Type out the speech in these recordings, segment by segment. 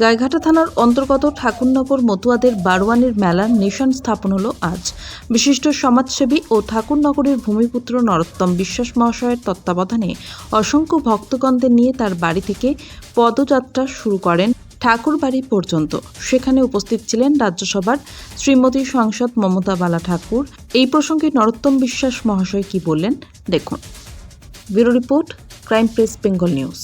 গাইঘাটা থানার অন্তর্গত ঠাকুরনগর মতুয়াদের বারোয়ানের মেলার নিশান স্থাপন হলো আজ। বিশিষ্ট সমাজসেবী ও ঠাকুরনগরের ভূমিপুত্র নরোত্তম বিশ্বাস মহাশয়ের তত্ত্বাবধানে অসংখ্য ভক্তগণদের নিয়ে তার বাড়ি থেকে পদযাত্রা শুরু করেন ঠাকুরবাড়ি পর্যন্ত। সেখানে উপস্থিত ছিলেন রাজ্যসভার শ্রীমতী সাংসদ মমতা বালা ঠাকুর। এই প্রসঙ্গে নরোত্তম বিশ্বাস মহাশয় কি বললেন, দেখুন। Bureau report, crime press, Bengal news.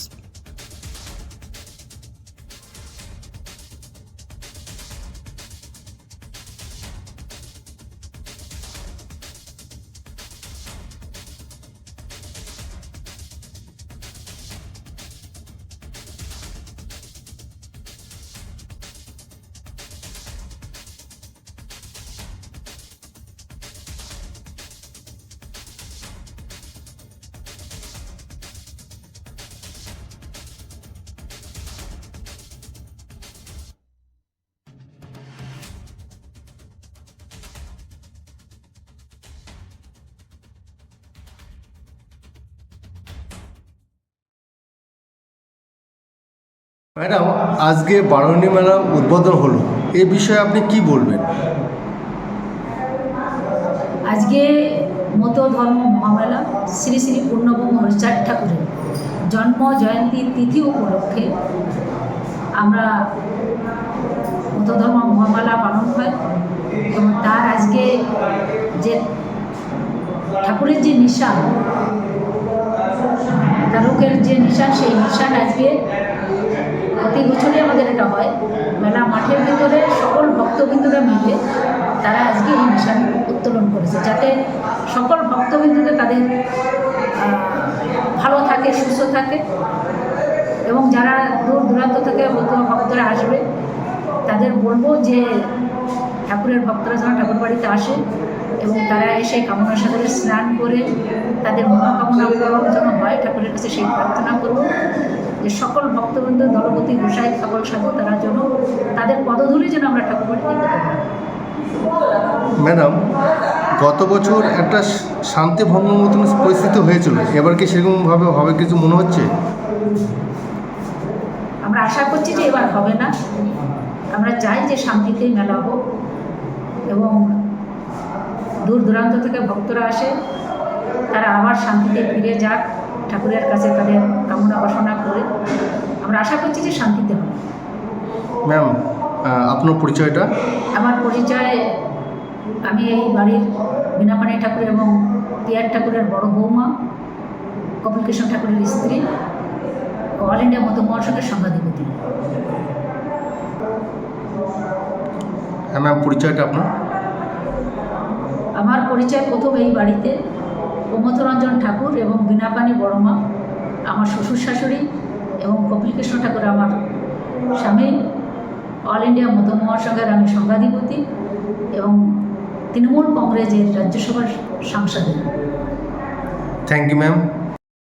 Madam, আজকে বারণী মেলা উদ্বোধন হলো। এ বিষয়ে আপনি কি বলবেন? আজকে মতো ধর্ম মহামেলা শ্রী শ্রী পূর্ণব্রহ্ম হরিচাঁদ ঠাকুরের জন্ম জয়ন্তী তিথি উপলক্ষে আমরা মতো ধর্ম মহামেলা পালন হয় এবং তার আজকে যে ঠাকুরের যে নিশান, তারকের যে নিশান, সেই নিশান আজকে প্রতি বছরই আমাদের এটা হয়। মেলা মাঠের ভিতরে সকল ভক্তবৃন্দরা মিলে তারা আজকে এই নিশান উত্তোলন করেছে। যাতে সকল ভক্তবৃন্দরা তাদের ভালো থাকে, সুস্থ থাকে এবং যারা দূর দূরান্ত থেকে ভক্তরা আসবে, তাদের বলব যে ঠাকুরের ভক্তরা যেন ঠাকুর বাড়িতে আসে। এবং তারা এসে কামনা সাগরে স্নান করে তাদের মনোকামনা পূরণ যেন হয় ঠাকুরের কাছে সেই প্রার্থনা করব যে সকল ভক্তবৃন্দ দলপতি গোসাই সকল সাধু তারা যেন তাদের পদধূলি যেন আমরা ঠাকুর বাড়িতে পেতে পারি ম্যাডাম গত বছর একটা শান্তি ভঙ্গ মতন পরিস্থিতি হয়েছিল। এবার কি সেরকমভাবে হবে কিছু মনে হচ্ছে? আমরা আশা করছি যে এবার হবে না। আমরা চাই যে শান্তিতেই মেলা হোক এবং দূর দূরান্ত থেকে ভক্তরা আসে তারা আবার শান্তিতে ফিরে যাক ঠাকুরের কাছে তাদের কামনা বাসনা করে। আমরা আশা করছি যে শান্তিতে হবে। ম্যাম আপনার পরিচয়টা? আমার পরিচয় আমি এই বাড়ির বীণাপানি ঠাকুর এবং পিয়ার ঠাকুরের বড় বৌমা কপিল কৃষ্ণ ঠাকুরের স্ত্রী অল ইন্ডিয়া মতো মহাসংঘের সংঘাধিপতি হ্যাঁ ম্যাম পরিচয়টা আপনার? আমার পরিচয় প্রথম এই বাড়িতে প্রমথরঞ্জন ঠাকুর এবং বিনাপানি বড়মা, আমার শ্বশুর শাশুড়ি এবং কপিলকৃষ্ণ ঠাকুর, আমার স্বামী অল ইন্ডিয়া মত মহাসংঘের আমি সংঘাধিপতি এবং তৃণমূল কংগ্রেসের রাজ্যসভার সাংসদ। Thank you ma'am